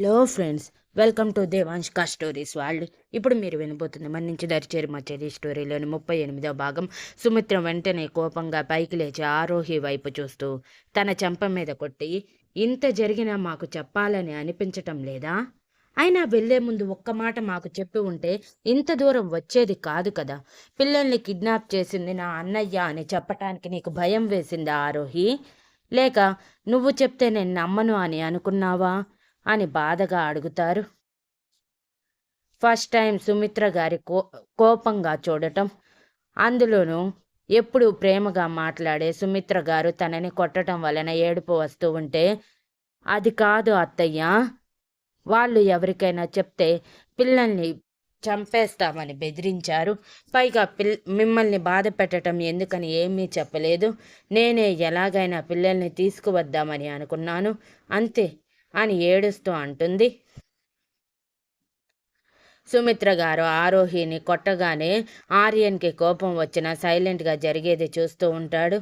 Hello friends welcome to దేవాంష్కా stories వాళ్ళు ఇప్పుడు మీరు వినబోతుంది మన నుంచి దరిచేరి మా చెల్లి స్టోరీలోని ముప్పై ఎనిమిదో భాగం. సుమిత్ర వెంటనే కోపంగా పైకి లేచి ఆరోహి వైపు చూస్తూ తన చెంప మీద కొట్టి ఇంత జరిగినా మాకు చెప్పాలని అనిపించటం లేదా? అయినా వెళ్ళే ముందు ఒక్క మాట మాకు చెప్పి ఉంటే ఇంత దూరం వచ్చేది కాదు కదా. పిల్లల్ని కిడ్నాప్ చేసింది నా అన్నయ్య అని చెప్పటానికి నీకు భయం వేసిందా ఆరోహి? లేక నువ్వు చెప్తే నేను నమ్మను అని అనుకున్నావా? అని బాధగా అడుగుతారు. ఫస్ట్ టైం సుమిత్ర గారి కో కోపంగా చూడటం అందులోనూ ఎప్పుడు ప్రేమగా మాట్లాడే సుమిత్ర గారు తనని కొట్టడం వలన ఏడుపు వస్తూ ఉంటే అది కాదు అత్తయ్య వాళ్ళు ఎవరికైనా చెప్తే పిల్లల్ని చంపేస్తామని బెదిరించారు. పైగా పిల్ మిమ్మల్ని బాధ పెట్టడం ఎందుకని ఏమీ చెప్పలేదు. నేనే ఎలాగైనా పిల్లల్ని తీసుకువద్దామని అనుకున్నాను. అంతే అని ఏడుస్తూ అంటుంది. సుమిత్ర గారు ఆరోహిని కొట్టగానే ఆర్యన్కి కోపం వచ్చిన సైలెంట్గా జరిగేది చూస్తూ ఉంటాడు.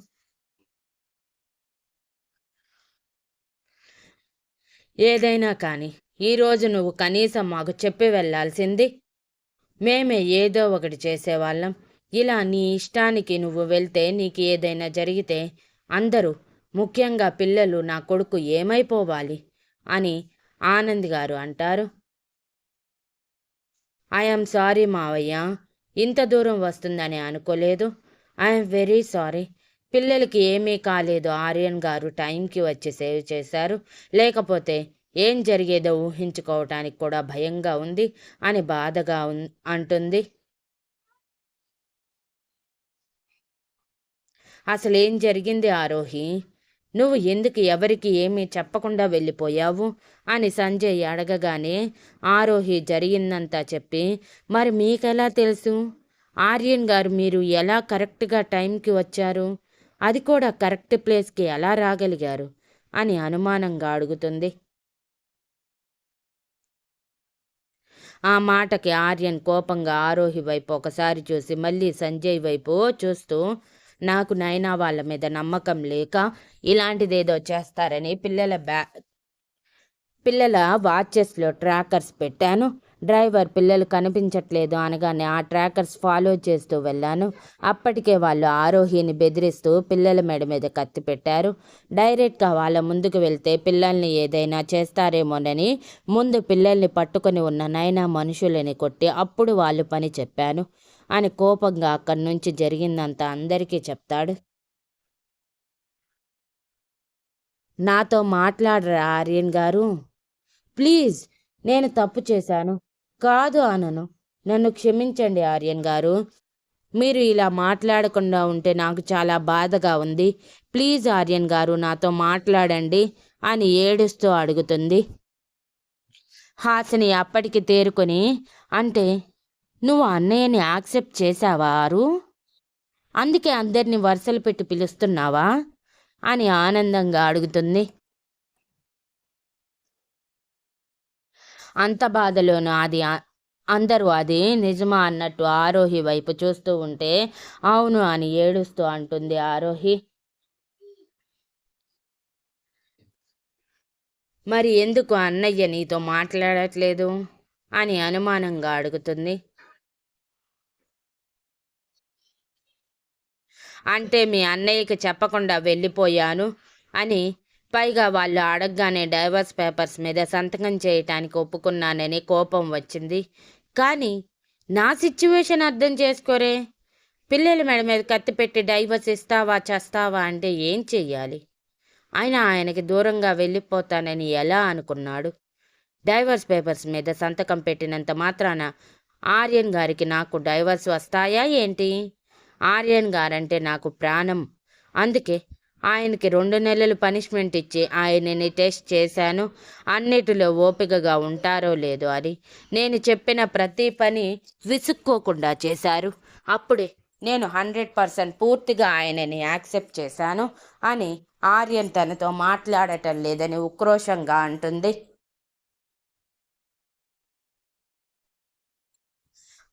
ఏదైనా కానీ ఈరోజు నువ్వు కనీసం మాకు చెప్పి వెళ్ళాల్సింది. మేమే ఏదో ఒకటి చేసేవాళ్ళం. ఇలా నీ ఇష్టానికి నువ్వు వెళ్తే నీకు ఏదైనా జరిగితే అందరూ ముఖ్యంగా పిల్లలు నా కొడుకు ఏమైపోవాలి? అని ఆనంద్ గారు అంటారు. ఐఎమ్ సారీ మావయ్య. ఇంత దూరం వస్తుందని అనుకోలేదు. ఐఎమ్ వెరీ సారీ పిల్లలకి ఏమీ కాలేదు. ఆర్యన్ గారు టైంకి వచ్చి సేవ్ చేశారు. లేకపోతే ఏం జరిగేదో ఊహించుకోవటానికి కూడా భయంగా ఉంది అని బాధగా అంటుంది. అసలు ఏం జరిగింది ఆరోహి నువ్వు ఎందుకు ఎవరికి ఏమీ చెప్పకుండా వెళ్ళిపోయావు? అని సంజయ్ అడగగానే ఆరోహి జరిగిందంతా చెప్పి మరి మీకెలా తెలుసు? ఆర్యన్ గారు మీరు ఎలా కరెక్ట్గా టైంకి వచ్చారు? అది కూడా కరెక్ట్ ప్లేస్కి ఎలా రాగలిగారు? అని అనుమానంగా అడుగుతుంది. ఆ మాటకి ఆర్యన్ కోపంగా ఆరోహి వైపు ఒకసారి చూసి మళ్ళీ సంజయ్ వైపు చూస్తూ నాకు నైనా వాళ్ళ మీద నమ్మకం లేక ఇలాంటిదేదో చేస్తారని పిల్లల బ్యా పిల్లల వాచెస్లో ట్రాకర్స్ పెట్టాను. డ్రైవర్ పిల్లలు కనిపించట్లేదు అనగానే ఆ ట్రాకర్స్ ఫాలో చేస్తూ వెళ్ళాను. అప్పటికే వాళ్ళు ఆరోహిని బెదిరిస్తూ పిల్లల మెడ మీద కత్తి పెట్టారు. డైరెక్ట్గా వాళ్ళ ముందుకు వెళ్తే పిల్లల్ని ఏదైనా చేస్తారేమోనని ముందు పిల్లల్ని పట్టుకొని ఉన్న నైనా మనుషులని కొట్టి అప్పుడు వాళ్ళు పని చెప్పాను. అని కోపంగా అక్కడి నుంచి జరిగిందంతా అందరికీ చెప్తాడు. నాతో మాట్లాడరా ఆర్యన్ గారు? ప్లీజ్ నేను తప్పు చేశాను. కాదు అనను. నన్ను క్షమించండి ఆర్యన్ గారు. మీరు ఇలా మాట్లాడకుండా ఉంటే నాకు చాలా బాధగా ఉంది. ప్లీజ్ ఆర్యన్ గారు నాతో మాట్లాడండి అని ఏడుస్తూ అడుగుతుంది. హాసిని అప్పటికి తేరుకొని అంటే నువ్వు అన్నయ్యని యాక్సెప్ట్ చేశావారు అందుకే అందరినీ వరుసలు పెట్టి పిలుస్తున్నావా? అని ఆనందంగా అడుగుతుంది. అంత బాధలోనూ అది అందరూ అది నిజమా అన్నట్టు ఆరోహి వైపు చూస్తూ ఉంటే అవును అని ఏడుస్తూ అంటుంది ఆరోహి. మరి ఎందుకు అన్నయ్య నీతో మాట్లాడట్లేదు? అని అనుమానంగా అడుగుతుంది. అంటే మీ అన్నయ్యకి చెప్పకుండా వెళ్ళిపోయాను అని పైగా వాళ్ళు అడగగానే డైవర్స్ పేపర్స్ మీద సంతకం చేయటానికి ఒప్పుకున్నానని కోపం వచ్చింది. కానీ నా సిచ్యువేషన్ అర్థం చేసుకోరే. పిల్లల మెడ మీద కత్తి పెట్టి డైవర్స్ ఇస్తావా చేస్తావా అంటే ఏం చెయ్యాలి? ఆయన ఆయనకి దూరంగా వెళ్ళిపోతానని ఎలా అనుకున్నాడు? డైవర్స్ పేపర్స్ మీద సంతకం పెట్టినంత మాత్రాన ఆర్యన్ గారికి నాకు డైవర్స్ వస్తాయా ఏంటి? ఆర్యన్ గారంటే నాకు ప్రాణం. అందుకే ఆయనకి రెండు నెలలు పనిష్మెంట్ ఇచ్చి ఆయనని టెస్ట్ చేశాను. అన్నిటిలో ఓపికగా ఉంటారో లేదో అని నేను చెప్పిన ప్రతి పని విసుక్కోకుండా చేశారు. అప్పుడే నేను హండ్రెడ్ పర్సెంట్ పూర్తిగా ఆయనని యాక్సెప్ట్ చేశాను అని ఆర్యన్ తనతో మాట్లాడటం లేదని ఉక్రోషంగా అంటుంది.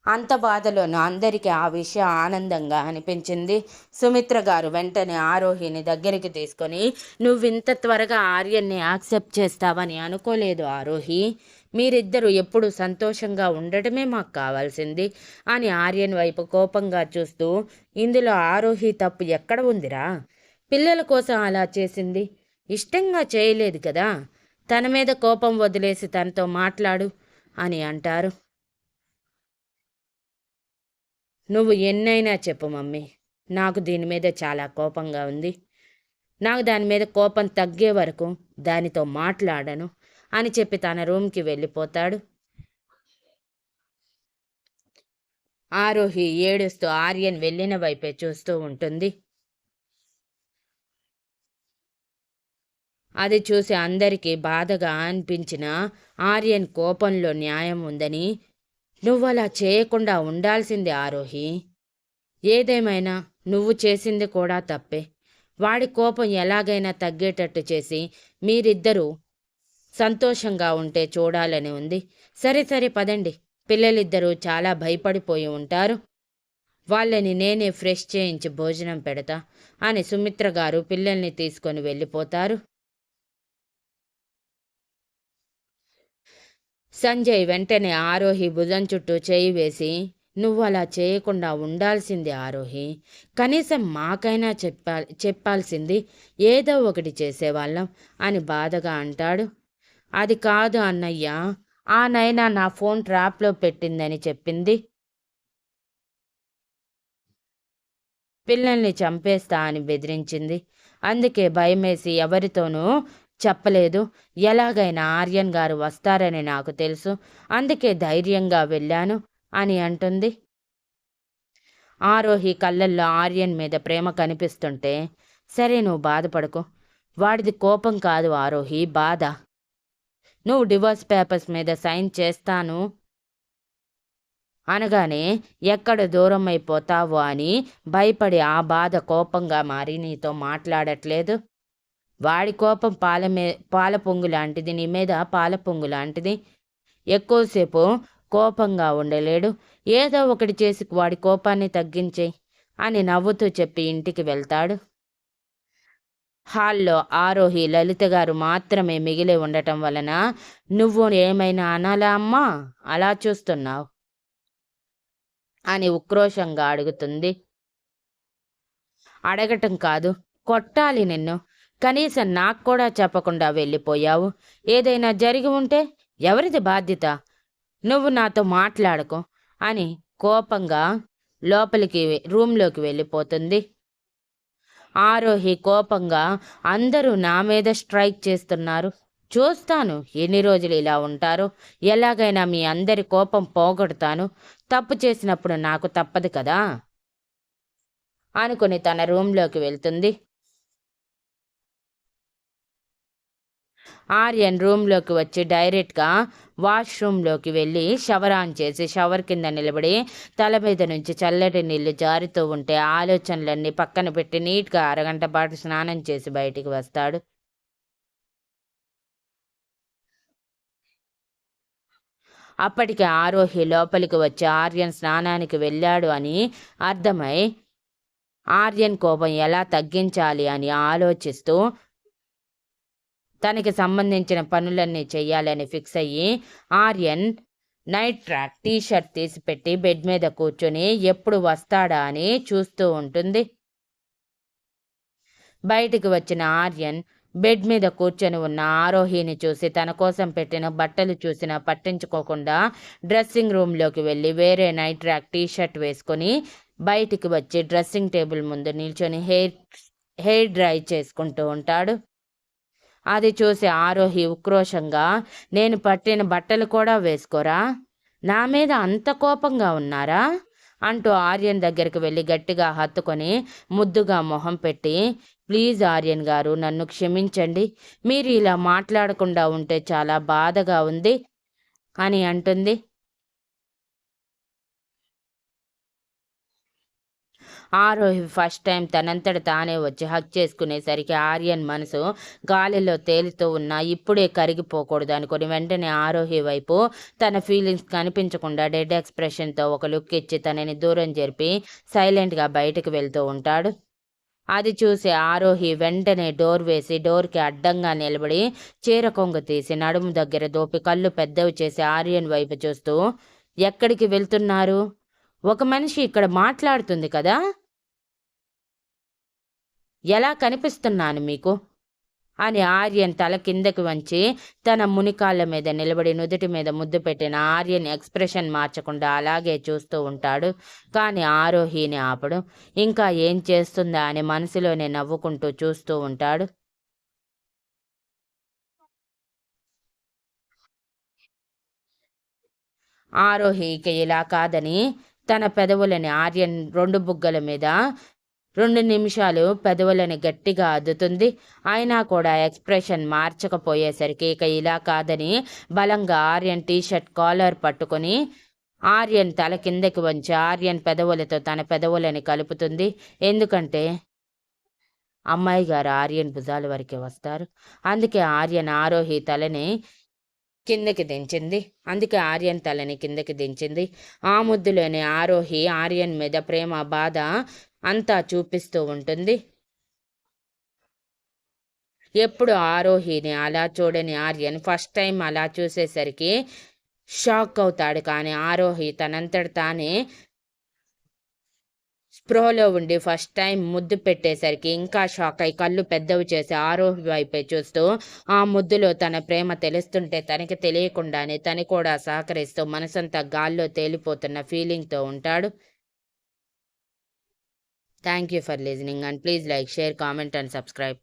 అంత బాధలోనూ అందరికీ ఆ విషయం ఆనందంగా అనిపించింది. సుమిత్ర గారు వెంటనే ఆరోహిని దగ్గరికి తీసుకొని నువ్వింత త్వరగా ఆర్యన్ని యాక్సెప్ట్ చేస్తావని అనుకోలేదు ఆరోహి. మీరిద్దరూ ఎప్పుడు సంతోషంగా ఉండటమే మాకు కావాల్సింది అని ఆర్యన్ వైపు కోపంగా చూస్తూ ఇందులో ఆరోహి తప్పు ఎక్కడ ఉందిరా? పిల్లల కోసం అలా చేసింది. ఇష్టంగా చేయలేదు కదా. తన మీద కోపం వదిలేసి తనతో మాట్లాడు అని అంటారు. నువ్వు ఎన్నైనా చెప్పు మమ్మీ. నాకు దీని మీద చాలా కోపంగా ఉంది. నాకు దాని మీద కోపం తగ్గే వరకు దానితో మాట్లాడను అని చెప్పి తన రూమ్కి వెళ్ళిపోతాడు. ఆరోహి ఏడుస్తూ ఆర్యన్ వెళ్ళిన వైపే చూస్తూ ఉంటుంది. అది చూసి అందరికీ బాధగా అనిపించిన ఆర్యన్ కోపంలో న్యాయం ఉందని నువ్వు అలా చేయకుండా ఉండాల్సింది ఆరోహి ఏదేమైనా నువ్వు చేసింది కూడా తప్పే. వాడి కోపం ఎలాగైనా తగ్గేటట్టు చేసి మీరిద్దరూ సంతోషంగా ఉంటే చూడాలని ఉంది. సరే సరే పదండి. పిల్లలిద్దరూ చాలా భయపడిపోయి ఉంటారు. వాళ్ళని నేనే ఫ్రెష్ చేయించి భోజనం పెడతా అని సుమిత్ర గారు పిల్లల్ని తీసుకొని వెళ్ళిపోతారు. సంజయ్ వెంటనే ఆరోహి భుజం చుట్టూ చేయి వేసి నువ్వు అలా చేయకుండా ఉండాల్సింది ఆరోహి. కనీసం మాకైనా చెప్పా చెప్పాల్సింది ఏదో ఒకటి చేసేవాళ్ళం అని బాధగా అంటాడు. అది కాదు అన్నయ్య ఆ నైనా నా ఫోన్ ట్రాప్లో పెట్టిందని చెప్పింది. పిల్లల్ని చంపేస్తా అని బెదిరించింది. అందుకే భయమేసి ఎవరితోనూ చెప్పలేదు. ఎలాగైనా ఆర్యన్ గారు వస్తారని నాకు తెలుసు. అందుకే ధైర్యంగా వెళ్ళాను అని అంటుంది. ఆరోహి కళ్ళల్లో ఆర్యన్ మీద ప్రేమ కనిపిస్తుంటే సరే నువ్వు బాధపడకు. వాడిది కోపం కాదు ఆరోహి బాధ. నువ్వు డివోర్స్ పేపర్స్ మీద సైన్ చేస్తాను అనగానే ఎక్కడ దూరం అయిపోతావో అని భయపడి ఆ బాధ కోపంగా మారి నీతో మాట్లాడట్లేదు. వాడి కోపం పాల మే పాల పొంగు లాంటిది నీ మీద పాల పొంగు లాంటిది. ఎక్కువసేపు కోపంగా ఉండలేడు. ఏదో ఒకటి చేసి వాడి కోపాన్ని తగ్గించే అని నవ్వుతూ చెప్పి ఇంటికి వెళ్తాడు. హాల్లో ఆరోహి లలిత గారు మాత్రమే మిగిలి ఉండటం వలన నువ్వు ఏమైనా అనాలా అమ్మా? అలా చూస్తున్నావు? అని ఉక్రోషంగా అడుగుతుంది. అడగటం కాదు కొట్టాలి నిన్ను. కనీసం నాకు కూడా చెప్పకుండా వెళ్ళిపోయావు. ఏదైనా జరిగి ఉంటే ఎవరిది బాధ్యత? నువ్వు నాతో మాట్లాడకు అని కోపంగా లోపలికి రూమ్లోకి వెళ్ళిపోతుంది. ఆరోహి కోపంగా అందరూ నా మీద స్ట్రైక్ చేస్తున్నారు. చూస్తాను ఎన్ని రోజులు ఇలా ఉంటారో. ఎలాగైనా మీ అందరి కోపం పోగొడతాను. తప్పు చేసినప్పుడు నాకు తప్పదు కదా? అనుకుని తన రూమ్లోకి వెళ్తుంది. ఆర్యన్ రూమ్లోకి వచ్చి డైరెక్ట్గా వాష్రూమ్లోకి వెళ్ళి షవర్ ఆన్ చేసి షవర్ కింద నిలబడి తల మీద నుంచి చల్లటి నీళ్ళు జారుతూ ఉంటే ఆలోచనలన్నీ పక్కన పెట్టి నీట్గా అరగంట పాటు స్నానం చేసి బయటికి వస్తాడు. అప్పటికి ఆరోహి లోపలికి వచ్చి ఆర్యన్ స్నానానికి వెళ్ళాడు అని అర్థమై ఆర్యన్ కోపం ఎలా తగ్గించాలి అని ఆలోచిస్తూ తనకి సంబంధించిన పనులన్నీ చెయ్యాలని ఫిక్స్ అయ్యి Aryan night track T shirt bed మీద కూర్చొని ఎప్పుడు వస్తాడా అని చూస్తూ ఉంటుంది. బయటికి వచ్చిన ఆర్యన్ బెడ్ మీద కూర్చొని ఉన్న ఆరోహిని చూసి తన కోసం పెట్టిన బట్టలు చూసినా పట్టించుకోకుండా డ్రెస్సింగ్ రూమ్లోకి వెళ్ళి వేరే నైట్ ట్రాక్ టీ షర్ట్ వేసుకొని బయటికి వచ్చి డ్రెస్సింగ్ టేబుల్ ముందు నిల్చొని హెయిర్ హెయిర్ డ్రై చేసుకుంటూ ఉంటాడు. అది చూసి ఆరోహి ఉక్రోషంగా నేను పట్టిన బట్టలు కూడా వేసుకోరా? నా మీద అంత కోపంగా ఉన్నారా? అంటూ ఆర్యన్ దగ్గరికి వెళ్ళి గట్టిగా హత్తుకొని ముద్దుగా మొహం పెట్టి ప్లీజ్ ఆర్యన్ గారు నన్ను క్షమించండి. మీరు ఇలా మాట్లాడకుండా ఉంటే చాలా బాధగా ఉంది అని అంటుంది. ఆరోహి ఫస్ట్ టైం తనంతట తానే వచ్చి హక్ చేసుకునేసరికి ఆర్యన్ మనసు గాలిలో తేలుతూ ఉన్నా ఇప్పుడే కరిగిపోకూడదు అనుకుని వెంటనే ఆరోహి వైపు తన ఫీలింగ్స్ కనిపించకుండా డెడ్ ఎక్స్ప్రెషన్తో ఒక లుక్ ఇచ్చి తనని దూరం జరిపి సైలెంట్గా బయటకు వెళ్తూ ఉంటాడు. అది చూసి ఆరోహి వెంటనే డోర్ వేసి డోర్కి అడ్డంగా నిలబడి చీర కొంగు తీసి నడుము దగ్గర దోపి కళ్ళు పెద్దవి చేసి ఆర్యన్ వైపు చూస్తూ ఎక్కడికి వెళ్తున్నారు? ఒక మనిషి ఇక్కడ మాట్లాడుతుంది కదా? ఎలా కనిపిస్తున్నాను మీకు? అని ఆర్యన్ తల కిందకి వంచి తన మునికాళ్ళ మీద నిలబడి నుదుటి మీద ముద్దు పెట్టిన ఆర్యన్ ఎక్స్ప్రెషన్ మార్చకుండా అలాగే చూస్తూ ఉంటాడు. కానీ ఆరోహిని ఆపడు. ఇంకా ఏం చేస్తుందా అని మనసులోనే నవ్వుకుంటూ చూస్తూ ఉంటాడు. ఆరోహి ఇక ఇలా కాదని తన పెదవులని ఆర్యన్ రెండు బుగ్గల మీద రెండు నిమిషాలు పెదవులని గట్టిగా అద్దుతుంది. అయినా కూడా ఎక్స్ప్రెషన్ మార్చకపోయేసరికి ఇక ఇలా కాదని బలంగా ఆర్యన్ టీషర్ట్ కాలర్ పట్టుకొని ఆర్యన్ తల కిందకి వంచి ఆర్యన్ పెదవులతో తన పెదవులని కలుపుతుంది. ఎందుకంటే అమ్మాయి గారు ఆర్యన్ భుజాల వరకే వస్తారు. అందుకే ఆర్యన్ ఆరోహి తలని కిందకి దించింది. అందుకే ఆర్యన్ తలని కిందకి దించింది. ఆ ముద్దులోని ఆరోహి ఆర్యన్ మీద ప్రేమ బాధ అంతా చూపిస్తూ ఉంటుంది. ఎప్పుడు ఆరోహిని అలా చూడని ఆర్యన్ ఫస్ట్ టైం అలా చూసేసరికి షాక్ అవుతాడు. కానీ ఆరోహి తనంతట తానే స్ప్రోలో ఉండి ఫస్ట్ టైం ముద్దు పెట్టేసరికి ఇంకా షాక్ అయి కళ్ళు పెద్దవి చేసి ఆరోహి వైపే చూస్తూ ఆ ముద్దులో తన ప్రేమ తెలుస్తుంటే తనకి తెలియకుండానే తను కూడా సహకరిస్తూ మనసంతా గాల్లో తేలిపోతున్న ఫీలింగ్తో ఉంటాడు. Thank you for listening and please like share comment and subscribe